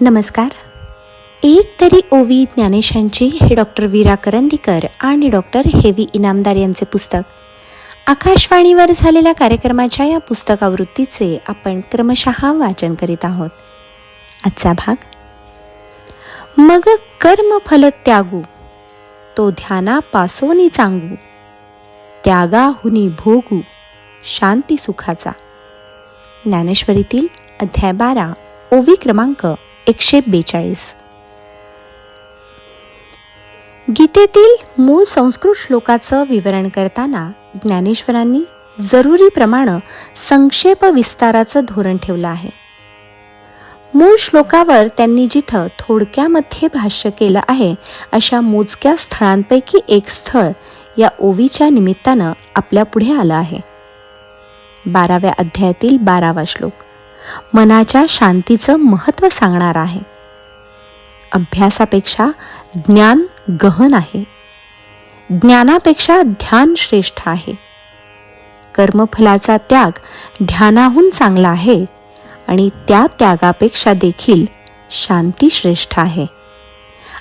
नमस्कार. एक तरी ओवी ज्ञानेशांची हे डॉक्टर वीरा करंदीकर आणि डॉक्टर हेवी इनामदार यांचे पुस्तक. आकाशवाणीवर झालेल्या कार्यक्रमाच्या या पुस्तकावृत्तीचे आपण क्रमशः वाचन करीत आहोत. आजचा भाग. मग कर्म फल त्यागू तो ध्याना पासोनी चांगू त्यागाहुनी भोगू शांती सुखाचा. ज्ञानेश्वरीतील अध्याय बारा. ओवी क्रमांक एकशे बेचाळीस. गीतेतील मूळ संस्कृत श्लोकाचं विवरण करताना ज्ञानेश्वरांनी जरुरीप्रमाणे संक्षेप विस्ताराचं धोरण ठेवलं आहे. मूळ श्लोकावर त्यांनी जिथं थोडक्यामध्ये भाष्य केलं आहे अशा मोजक्या स्थळांपैकी एक स्थळ या ओवीच्या निमित्तानं आपल्या पुढे आलं आहे. बाराव्या अध्यायातील बारावा श्लोक. मनाच्या शांतीचं महत्त्व सांगणार आहे. अभ्यासापेक्षा ज्ञान गहन आहे. ज्ञानापेक्षा ध्यान श्रेष्ठ आहे. कर्मफलाचा त्याग ध्यानाहून चांगला आहे आणि त्या त्यागापेक्षा देखील शांती श्रेष्ठ आहे.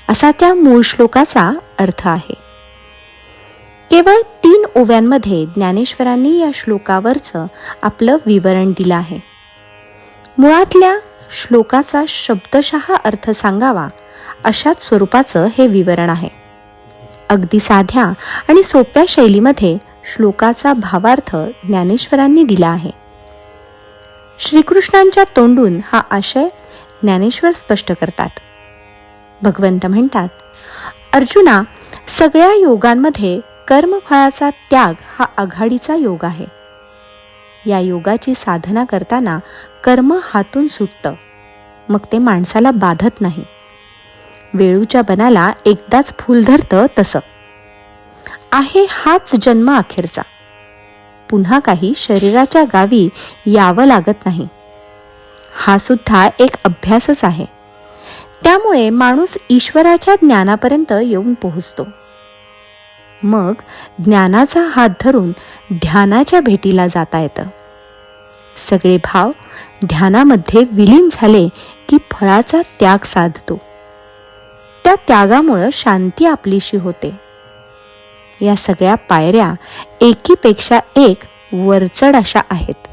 असा त्या मूळ श्लोकाचा अर्थ आहे. केवळ तीन ओव्यांमध्ये ज्ञानेश्वरांनी या श्लोकावरचं आपलं विवरण दिलं आहे. मुळातल्या श्लोकाचा शब्दशः अर्थ सांगावा अशाच स्वरूपाचं हे विवरण आहे. अगदी साध्या आणि सोप्या शैलीमध्ये श्लोकाचा भावार्थ ज्ञानेश्वरांनी दिला आहे. श्रीकृष्णांच्या तोंडून हा आशय ज्ञानेश्वर स्पष्ट करतात. भगवंत म्हणतात अर्जुना सगळ्या योगांमध्ये कर्मफळाचा त्याग हा आघाडीचा योग आहे. या योगाची साधना करताना कर्म हातून सुटतं. मग ते माणसाला बाधत नाही. वेळूच्या बनाला एकदाच फुल धरतं तसं. आहे हाच जन्म अखेरचा. पुन्हा काही शरीराच्या गावी यावं लागत नाही. हा सुद्धा एक अभ्यासच आहे. त्यामुळे माणूस ईश्वराच्या ज्ञानापर्यंत येऊन पोहोचतो. मग ज्ञानाचा हात धरून ध्यानाच्या भेटीला जाता येतं. सगळे भाव ध्यानामध्ये विलीन झाले की फळाचा त्याग साधतो. त्या त्यागामुळं शांती आपलीशी होते. या सगळ्या पायऱ्या एकीपेक्षा एक वरचढ अशा आहेत.